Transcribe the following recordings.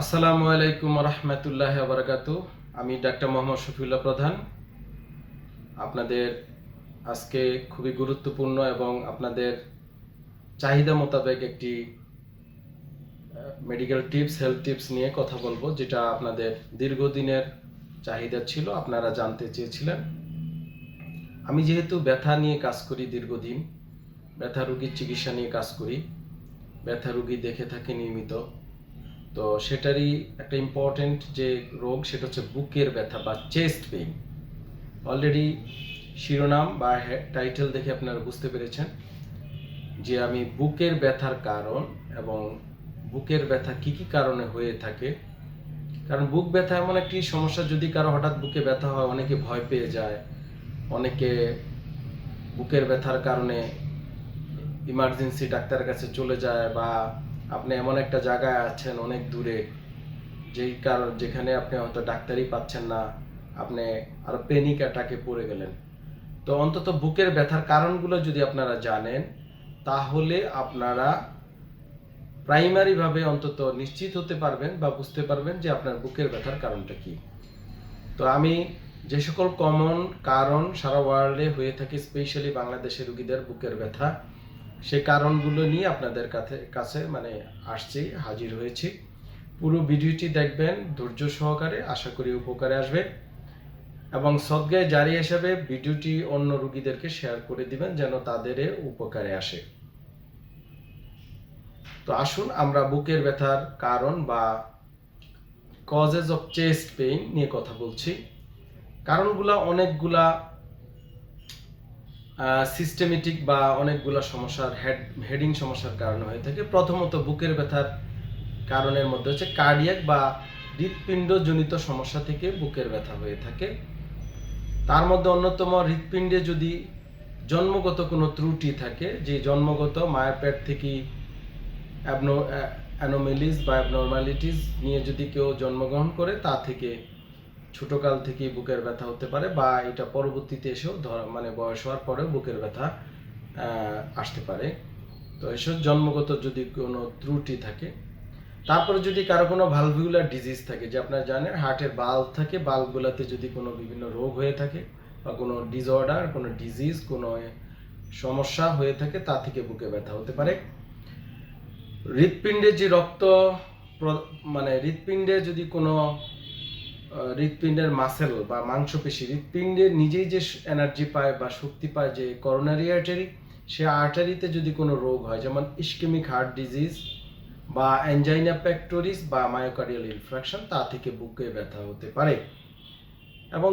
আসসালামু আলাইকুম রহমতুল্লাহ বারাকাত। আমি ডাক্তার মোহাম্মদ শফিউল্লাহ প্রধান। আপনাদের আজকে খুবই গুরুত্বপূর্ণ এবং আপনাদের চাহিদা মোতাবেক একটি মেডিকেল টিপস হেলথ টিপস নিয়ে কথা বলব, যেটা আপনাদের দীর্ঘদিনের চাহিদা ছিল, আপনারা জানতে চেয়েছিলেন। আমি যেহেতু ব্যথা নিয়ে কাজ করি দীর্ঘদিন, ব্যথা রোগীর চিকিৎসা নিয়ে কাজ করি, ব্যথা রোগী দেখে থাকি নিয়মিত তো সেটারই একটা ইম্পর্টেন্ট যে রোগ, সেটা হচ্ছে বুকের ব্যথা বা চেস্ট পেইন অলরেডি শিরোনাম বা টাইটেল দেখে আপনারা বুঝতে পেরেছেন যে আমি বুকের ব্যথার কারণ এবং বুকের ব্যথা কি কি কারণে হয়ে থাকে। কারণ বুক ব্যথা এমন একটি সমস্যা, যদি কারও হঠাৎ বুকে ব্যথা হয়, অনেকে ভয় পেয়ে যায়, অনেকে বুকের ব্যথার কারণে ইমার্জেন্সি ডাক্তারের কাছে চলে যায় বা আপনি এমন একটা জায়গায় আছেন অনেক দূরে, যেই কারণ, যেখানে আপনি হয়তো ডাক্তারই পাচ্ছেন না, আপনি আর পেনিক অ্যাটাকে পড়ে গেলেন। তো অন্তত বুকের ব্যথার কারণগুলো যদি আপনারা জানেন, তাহলে আপনারা প্রাইমারিভাবে অন্তত নিশ্চিত হতে পারবেন বা বুঝতে পারবেন যে আপনার বুকের ব্যথার কারণটা কি। তো আমি যে সকল কমন কারণ সারা ওয়ার্ল্ডে হয়ে থাকে স্পেশালি বাংলাদেশের রুগীদের বুকের ব্যথা সেই কারণগুলো নিয়ে আপনাদের কাছে কাছে মানে আসছি, হাজির হয়েছি। পুরো ভিডিওটি দেখবেন, ধৈর্য সহকারে আশা করি উপকারে আসবে। এবং সদ্গায় জারি হিসাবে ভিডিওটি অন্য রুগীদেরকে শেয়ার করে দিবেন যেন তাদের উপকারে আসে। তো আসুন, আমরা বুকের ব্যথার কারণ বা কজেস অফ চেস্ট পেইন নিয়ে কথা বলছি। কারণগুলা অনেকগুলা সিস্টেমেটিক বা অনেকগুলা সমস্যার হেড হেডিং সমস্যার কারণে হয়ে থাকে। প্রথমত বুকের ব্যথার কারণের মধ্যে হচ্ছে কার্ডিয়াক বা হৃৎপিণ্ডজনিত সমস্যা থেকে বুকের ব্যথা হয়ে থাকে। তার মধ্যে অন্যতম হৃৎপিণ্ডে যদি জন্মগত কোনো ত্রুটি থাকে, যে জন্মগত মায়ের পেট থেকে অ্যানোমেলিস বা অ্যাবনর্মালিটিস নিয়ে যদি কেউ জন্মগ্রহণ করে, তা থেকে ছোটকাল থেকেই বুকের ব্যথা হতে পারে বা এটা পরবর্তীতে এসেও ধর মানে বয়স হওয়ার পরেও বুকের ব্যথা আসতে পারে। তো এসব জন্মগত যদি কোনো ত্রুটি থাকে, তারপরে যদি কারও কোনো ভালভিউলার ডিজিজ থাকে, যে আপনারা জানেন হার্টের বাল্ব থাকে বাল্বগুলোতে যদি কোনো বিভিন্ন রোগ হয়ে থাকে বা কোনো ডিসঅর্ডার কোনো ডিজিজ কোনো সমস্যা হয়ে থাকে, তা থেকে বুকে ব্যথা হতে পারে। হৃৎপিণ্ডে যে রক্ত মানে হৃৎপিণ্ডে যদি কোনো হৃৎপিণ্ডের মাসেল বা মাংসপেশি, হৃৎপিণ্ডে নিজেই যে এনার্জি পায় বা শক্তি পায় যে করোনারি আর্টারি সে আর্টারিতে যদি কোনো রোগ হয়, যেমন ইস্কেমিক হার্ট ডিজিজ বা অ্যাঞ্জাইনা প্যাক্টোরিস বা মায়োকার্ডিয়াল ইনফ্রাকশন তা থেকে বুকে ব্যথা হতে পারে। এবং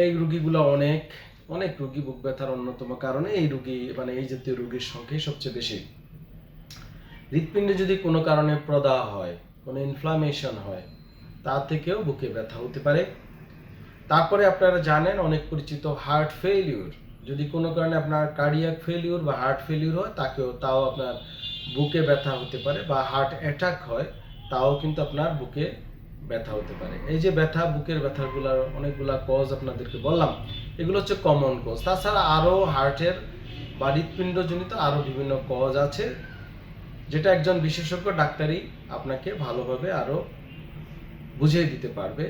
এই রুগীগুলো অনেক অনেক রুগী বুক ব্যথার অন্যতম কারণে এই রুগী মানে এই জাতীয় রুগীর সংখ্যাই সবচেয়ে বেশি। হৃৎপিণ্ডে যদি কোনো কারণে প্রদাহ হয়, কোনো ইনফ্লামেশন হয় তা থেকেও বুকে ব্যথা হতে পারে। তারপরে আপনারা জানেন অনেক পরিচিত হার্ট ফেলিউর যদি কোনো কারণে আপনার কার্ডিয়াক ফেলিউর বা হার্ট ফেলিউর হয়, তাকেও, তাও আপনার বুকে ব্যথা হতে পারে বা হার্ট অ্যাটাক হয়, তাও কিন্তু আপনার বুকে ব্যথা হতে পারে। এই যে ব্যথা, বুকের ব্যথাগুলোর অনেকগুলা কজ আপনাদেরকে বললাম, এগুলো হচ্ছে কমন কজ তাছাড়া আরও হার্টের বা হৃৎপিণ্ডজনিত আরও বিভিন্ন কজ আছে, যেটা একজন বিশেষজ্ঞ, ডাক্তারই আপনাকে ভালোভাবে আরও বুঝিয়ে দিতে পারবে।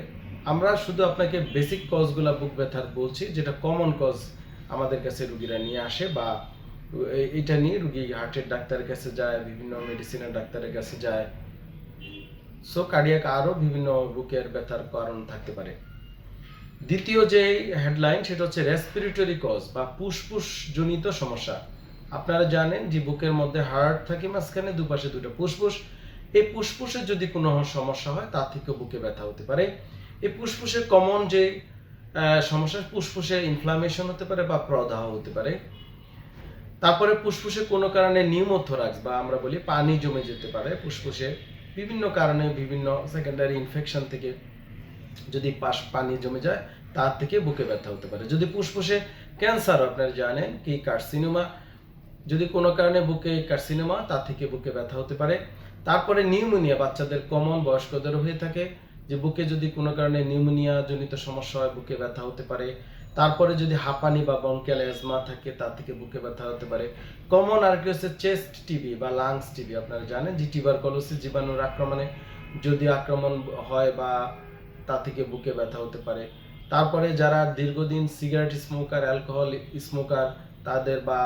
আমরা শুধু আপনাকে বেসিক কজগুলা বুক ব্যথার বলছি, যেটা কমন কজ আমাদের কাছে রুগীরা নিয়ে আসে বা এটা নিয়ে রুগী হার্টের ডাক্তারের কাছে যায়, বিভিন্ন মেডিসিনের ডাক্তারের কাছে যায়। সো কার্ডিয়াক আরও বিভিন্ন বুকের ব্যথার কারণ থাকতে পারে। দ্বিতীয় যে হেডলাইন সেটা হচ্ছে রেসপিরেটরি কজ বা ফুসফুস জনিত সমস্যা। আপনারা জানেন যে বুকের মধ্যে হার্ট থাকে, মাঝখানে দুপাশে দুটো ফুসফুস এই ফুসফুসের যদি কোনো সমস্যা হয় তা থেকে বুকে ব্যথা হতে পারে। এই ফুসফুসের কমন যে সমস্যা, ফুসফুসে ইনফ্লামেশন হতে পারে বা প্রদাহ হতে পারে। তারপরে ফুসফুসে কোনো কারণে নিউমোথোরাক্স বা আমরা বলি পানি জমে যেতে পারে ফুসফুসে। বিভিন্ন কারণে বিভিন্ন সেকেন্ডারি ইনফেকশন থেকে যদি পাশ, পানি জমে যায়, তার থেকে বুকে ব্যথা হতে পারে। যদি ফুসফুসে ক্যান্সার আপনারা জানেন কি কার্সিনোমা যদি কোনো কারণে বুকে কার্সিনোমা তার থেকে বুকে ব্যথা হতে পারে। তারপরে নিউমোনিয়া বাচ্চাদের কমন বয়স্কদের হয়ে থাকে, যে বুকে যদি কোনো কারণে নিউমোনিয়া জনিত সমস্যা হয়, বুকে ব্যথা হতে পারে। তারপরে যদি হাঁপানি বা বঙ্কেল অ্যাজমা থাকে তা থেকে বুকে ব্যথা হতে পারে। কমন আর কি হচ্ছে চেস্ট টিবি বা লাংস টিবি আপনারা জানেন যে টিউবারকলোসিস জীবাণুর আক্রমণে যদি আক্রমণ হয় বা তা থেকে বুকে ব্যথা হতে পারে। তারপরে যারা দীর্ঘদিন সিগারেট স্মোকার অ্যালকোহল স্মোকার তাদের বা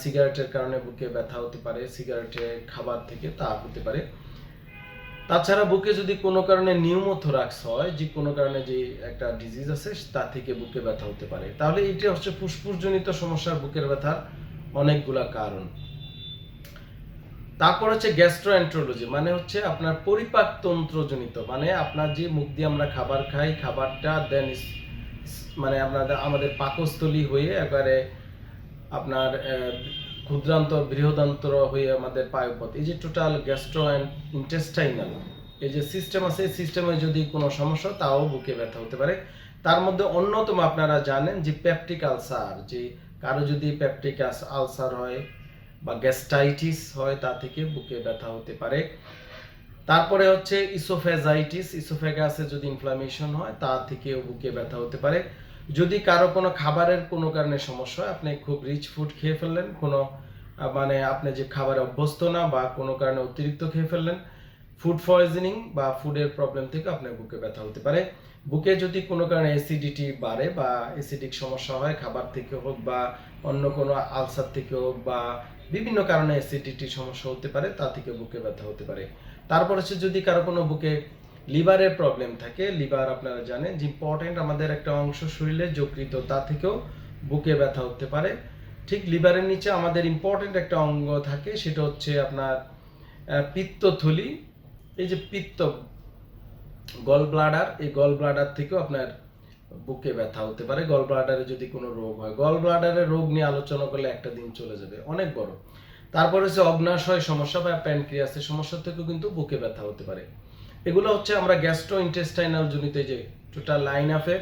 সিগারেটের কারণে বুকে ব্যথা হতে পারে সিগারেটের খাবার থেকে তা হতে পারে। তাছাড়া বুকে যদি কোনো কারণে নিউমোথোরাক্স হয়, যে কোনো কারণে যে একটা ডিজিজ আছে, তা থেকে বুকে ব্যথা হতে পারে। তাহলে এটি হচ্ছে ফুসফুসজনিত সমস্যার বুকের ব্যথার অনেকগুলা কারণ। তারপর হচ্ছে গ্যাস্ট্রোএন্ট্রোলজি মানে হচ্ছে আপনার পরিপাক তন্ত্রজনিত মানে আপনার যে মুখ দিয়ে আমরা খাবার খাই, খাবারটা দেন মানে আপনাদের আমাদের পাকস্থলী হয়ে একবারে আপনার আহ, ক্ষুদ্রান্ত বৃহদান্তর হয়ে আমাদের পায়ুপথ। এই যে টোটাল গ্যাস্ট্রো অ্যান্ড ইন্টেস্টাইনাল এই যে সিস্টেম আছে এই সিস্টেমে যদি কোনো সমস্যা তাও বুকে ব্যথা হতে পারে। তার মধ্যে অন্যতম আপনারা জানেন যে প্যাপটিক আলসার যে কারও যদি পেপটিক আলসার হয় বা গ্যাস্টাইটিস হয় তা থেকে বুকে ব্যথা হতে পারে। তারপরে হচ্ছে ইসোফেজাইটিস ইসোফেগাসে যদি ইনফ্লামেশন হয় তা থেকেও বুকে ব্যথা হতে পারে। যদি কারও কোনো খাবারের কোনো কারণে সমস্যা হয়, আপনি খুব রিচ ফুড খেয়ে ফেললেন, কোনো মানে আপনি যে খাবারে অভ্যস্ত না বা কোনো কারণে অতিরিক্ত খেয়ে ফেললেন ফুড পয়জনিং বা ফুডের প্রবলেম থেকে আপনার বুকে ব্যথা হতে পারে। বুকে যদি কোনো কারণে অ্যাসিডিটি বাড়ে বা অ্যাসিডিক সমস্যা হয়, খাবার থেকে হোক বা অন্য কোনো আলসার থেকে হোক বা বিভিন্ন কারণে অ্যাসিডিটি সমস্যা হতে পারে, তা থেকে বুকে ব্যথা হতে পারে। তারপর হচ্ছে যদি কারও কোনো বুকে লিভারের প্রবলেম থাকে, লিভার আপনারা জানেন যে ইম্পর্টেন্ট আমাদের একটা অংশ শরীরে যকৃত তা থেকেও বুকে ব্যথা হতে পারে। ঠিক লিভারের নিচে আমাদের ইম্পর্টেন্ট একটা অঙ্গ থাকে, সেটা হচ্ছে আপনার পিত্তথলি। এই যে পিত্ত গল ব্লাডার এই গল ব্লাডার থেকেও আপনার বুকে ব্যথা হতে পারে। গল ব্লাডারে যদি কোনো রোগ হয় গল ব্লাডারের রোগ নিয়ে আলোচনা করলে একটা দিন চলে যাবে, অনেক বড়। তারপরে হচ্ছে অগ্নাশয় সমস্যা বা প্যানক্রিয়াসের সমস্যা থেকেও কিন্তু বুকে ব্যথা হতে পারে। এগুলো হচ্ছে আমরা গ্যাস্ট্রো ইন্টেস্টাইনাল জনিত যে টোটাল লাইন আপের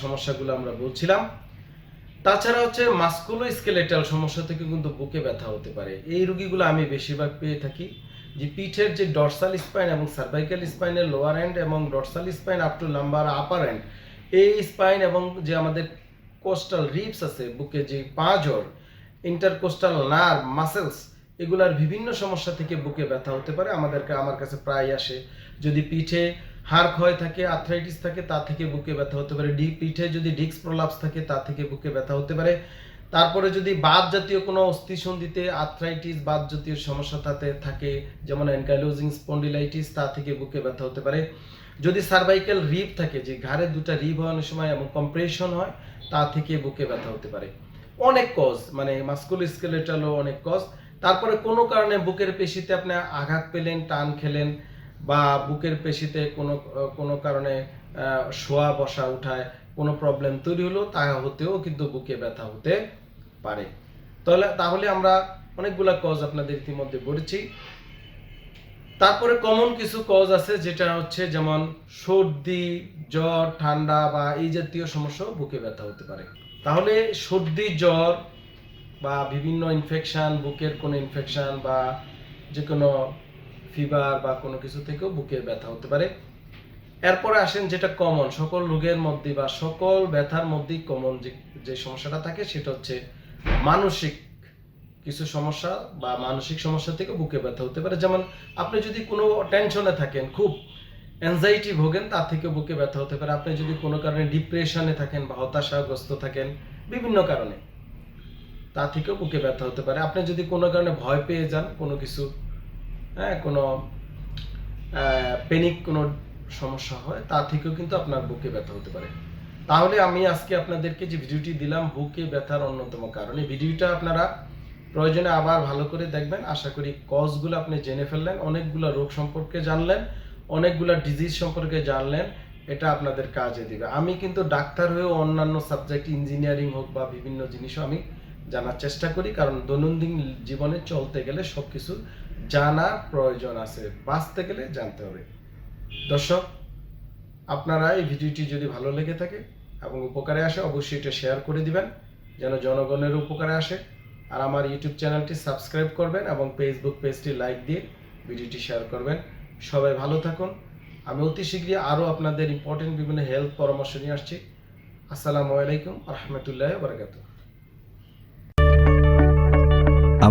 সমস্যাগুলো আমরা বলছিলাম। তাছাড়া হচ্ছে মাস্কুলো স্কেলেটাল সমস্যা থেকে কিন্তু বুকে ব্যথা হতে পারে। এই রুগীগুলো আমি বেশিরভাগ পেয়ে থাকি। যে পিঠের যে ডরসাল স্পাইন এবং সার্ভাইকাল স্পাইনের লোয়ার এন্ড এবং dorsal spine up to lumbar upper end এই স্পাইন এবং যে আমাদের কোস্টাল রিপস আছে, বুকে যে পাঁজর ইন্টারকোস্টাল নার্ভ মাসেলস এগুলার বিভিন্ন সমস্যা থেকে বুকে ব্যথা হতে পারে, আমাদেরকে, আমার কাছে প্রায় আসে। যদি পিঠে হাড় ক্ষয় থাকে আর্থ্রাইটিস থাকে, তা থেকে বুকে ব্যথা হতে পারে। ডি পিঠে যদি ডিস্ক প্রলাপস থাকে, তা থেকে বুকে ব্যথা হতে পারে। তারপরে যদি বাত জাতীয় কোনো অস্থিসন্ধিতে আর্থ্রাইটিস বাত জাতীয় সমস্যা তাতে থাকে, যেমন অ্যানকাইলোজিং স্পন্ডিলাইটিস তা থেকে বুকে ব্যথা হতে পারে। যদি সার্ভাইকাল রিপ থাকে, যে ঘাড়ে দুটা রিব হওয়ার সময়, এবং কম্প্রেশন হয়, তা থেকে বুকে ব্যথা হতে পারে। অনেক কজ মানে মাস্কুলো স্কেলেটালও অনেক কজ তারপরে কোনো কারণে বুকের পেশিতে আপনি আঘাত পেলেন, টান খেলেন বা বুকের পেশিতে কোনো কোনো কারণে শোয়া বসা উঠায় কোনো প্রবলেম তৈরি হলো, তা হতেও কিন্তু বুকে ব্যথা হতে পারে। তাহলে তাহলে আমরা অনেকগুলা কজ আপনাদের ইতিমধ্যে বলেছি। তারপরে কমন কিছু কজ আছে যেটা হচ্ছে যেমন সর্দি, জ্বর, ঠান্ডা বা এই জাতীয় সমস্যাও বুকে ব্যথা হতে পারে। তাহলে সর্দি, জ্বর বা বিভিন্ন ইনফেকশন বুকের কোনো ইনফেকশন বা যে কোনো ফিভার বা কোনো কিছু থেকেও বুকের ব্যথা হতে পারে। এরপরে আসেন যেটা কমন সকল রোগের মধ্যে বা সকল ব্যথার মধ্যেই কমন যে যে সমস্যাটা থাকে সেটা হচ্ছে মানসিক কিছু সমস্যা বা মানসিক সমস্যা থেকে বুকে ব্যথা হতে পারে। যেমন আপনি যদি কোনো টেনশনে থাকেন, খুব অ্যাংজাইটি ভোগেন, তার থেকে বুকে ব্যথা হতে পারে। আপনি যদি কোনো কারণে ডিপ্রেশনে থাকেন বা হতাশাগ্রস্ত থাকেন, বিভিন্ন কারণে। তা থেকেও বুকে ব্যথা হতে পারে। আপনি যদি কোনো কারণে ভয় পেয়ে যান, কোনো কিছু হ্যাঁ কোনো পেনিক কোনো সমস্যা হয়, তা থেকেও কিন্তু আপনার বুকে ব্যথা হতে পারে। তাহলে আমি আজকে আপনাদেরকে যে ভিডিওটি দিলাম, বুকে ব্যথার অন্যতম কারণ। এই ভিডিওটা আপনারা প্রয়োজনে আবার ভালো করে দেখবেন। আশা করি কজগুলো আপনি জেনে ফেললেন, অনেকগুলো রোগ সম্পর্কে জানলেন, অনেকগুলো ডিজিজ সম্পর্কে জানলেন, এটা আপনাদের কাজে দিবে। আমি কিন্তু ডাক্তার হয়েও অন্যান্য সাবজেক্ট ইঞ্জিনিয়ারিং হোক বা বিভিন্ন জিনিসও আমি জানার চেষ্টা করি, কারণ দৈনন্দিন জীবনে চলতে গেলে সব কিছু জানা প্রয়োজন আছে, বাঁচতে গেলে জানতে হবে। দর্শক, আপনারা এই ভিডিওটি যদি ভালো লেগে থাকে এবং উপকারে আসে, অবশ্যই এটা শেয়ার করে দিবেন, যেন জনগণের উপকারে আসে। আর আমার ইউটিউব চ্যানেলটি সাবস্ক্রাইব করবেন এবং ফেসবুক পেজটি লাইক দিয়ে ভিডিওটি শেয়ার করবেন। সবাই ভালো থাকুন। আমি অতি শীঘ্রই আরও আপনাদের ইম্পর্টেন্ট বিভিন্ন হেলথ পরামর্শ নিয়ে আসছি। আসসালামু আলাইকুম রহমতুল্লাহ বারকাতুহ।